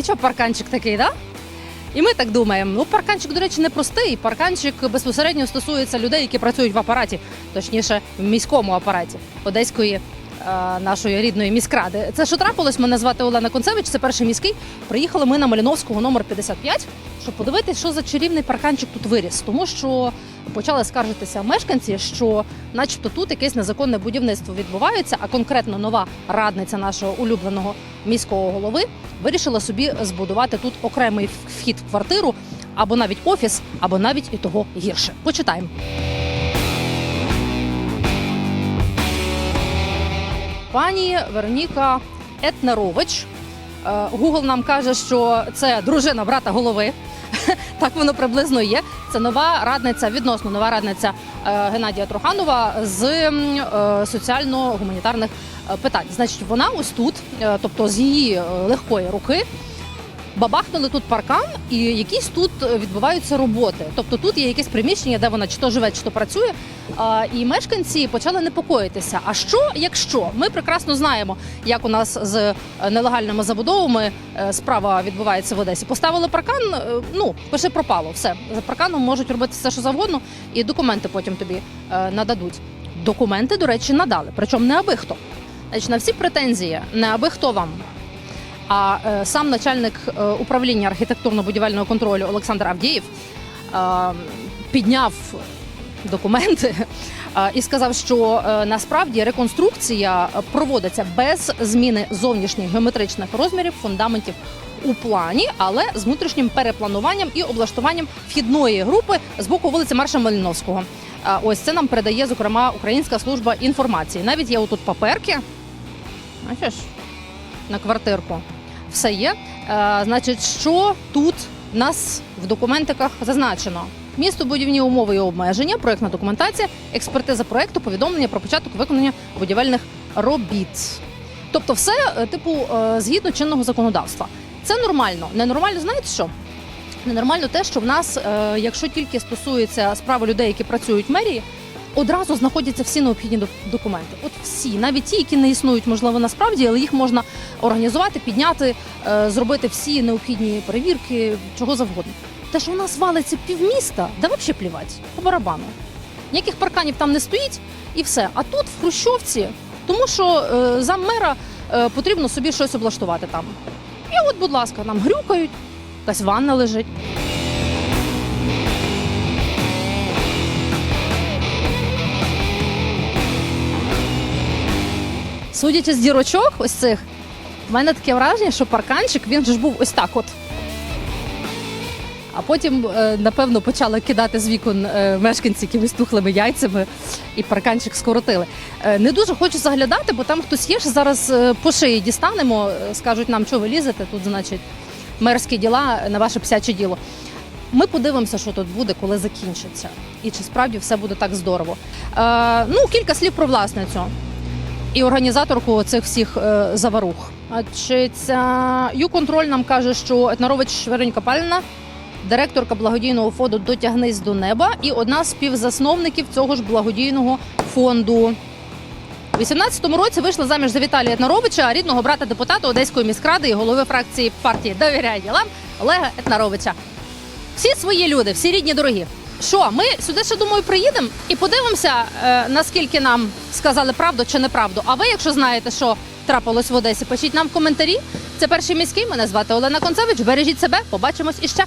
нічого, парканчик такий, да? І ми так думаємо. Ну, парканчик, до речі, не простий. Парканчик безпосередньо стосується людей, які працюють в апараті, точніше, в міському апараті Одеської нашої рідної міськради. Це що трапилось? Мене звати Олена Концевич, це перший міський. Приїхали ми на Маліновського номер 55, щоб подивитися, що за чарівний парканчик тут виріс. Тому що почали скаржитися мешканці, що, начебто, тут якесь незаконне будівництво відбувається, а конкретно нова радниця нашого улюбленого міського голови вирішила собі збудувати тут окремий вхід в квартиру, або навіть офіс, або навіть і того гірше. Почитаємо. Пані Вероніка Етнерович. Гугл Google нам каже, що це дружина брата голови. Так воно приблизно є. Це нова радниця, відносно нова радниця е, Геннадія Труханова з е, соціально-гуманітарних е, питань. Значить, вона ось тут, е, тобто з її е, легкої руки, бабахнули тут паркан, і якісь тут відбуваються роботи. Тобто тут є якесь приміщення, де вона чи то живе, чи то працює. І мешканці почали непокоїтися. А що, якщо ми прекрасно знаємо, як у нас з е, нелегальними забудовами е, справа відбувається в Одесі? Поставили паркан, е, ну пише пропало. Все за парканом можуть робити все, що завгодно, і документи потім тобі нададуть. Документи, до речі, надали. Причому не аби хто. Значить, на всі претензії, не аби хто вам. А е, сам начальник е, управління архітектурно-будівельного контролю Олександр Авдієв е, підняв документи і сказав, що насправді реконструкція проводиться без зміни зовнішніх геометричних розмірів фундаментів у плані, але з внутрішнім переплануванням і облаштуванням вхідної групи з боку вулиці Марша Малиновського. Е, Ось це нам передає зокрема Українська служба інформації. Навіть є отут паперки. Бачиш? на квартирку. Все є. Е, значить, що тут в нас в документиках зазначено? Містобудівні умови і обмеження, проєктна документація, експертиза проєкту, повідомлення про початок виконання будівельних робіт. Тобто, все, е, типу, е, згідно чинного законодавства. Це нормально. Ненормально, знаєте що? Ненормально те, що в нас, якщо тільки стосується справи людей, які працюють в мерії, одразу знаходяться всі необхідні док- документи. От всі, навіть ті, які не існують, можливо, насправді, але їх можна організувати, підняти, е, зробити всі необхідні перевірки, чого завгодно. Те, що у нас валиться півміста, да взагалі плівать, по барабану. Ніяких парканів там не стоїть і все. А тут в Хрущовці, тому що е, заммера е, потрібно собі щось облаштувати там. І от, будь ласка, нам грюкають, якась ванна лежить. Судячи з дірочок, ось цих, в мене таке враження, що парканчик він ж був ось так от. А потім, е, напевно, почали кидати з вікон е, мешканці якимись тухлими яйцями і парканчик скоротили. Е, Не дуже хочу заглядати, бо там хтось є, що зараз по шиї дістанемо, скажуть нам, що ви лізете, тут, значить, мерські діла на ваше псяче діло. Ми подивимося, що тут буде, коли закінчиться, і чи справді все буде так здорово. Е, ну, кілька слів про власницю і організаторку цих всіх е, заварух. Чи ця Юконтроль нам каже, що Етнарович Вероніка Паліна, директорка благодійного фонду Дотягнись до неба і одна з співзасновників цього ж благодійного фонду. У 18-му році вийшла заміж за Віталія Етнаровича, рідного брата депутата Одеської міськради і голови фракції партії Довіряй ділам Олега Етнаровича. Всі свої люди, всі рідні дорогі. Що, ми сюди ще думаю приїдемо і подивимося, е, наскільки нам сказали правду чи неправду. А ви, якщо знаєте, що трапилось в Одесі, пишіть нам в коментарі. Це перший міський. Мене звати Олена Концевич. Бережіть себе. Побачимось іще.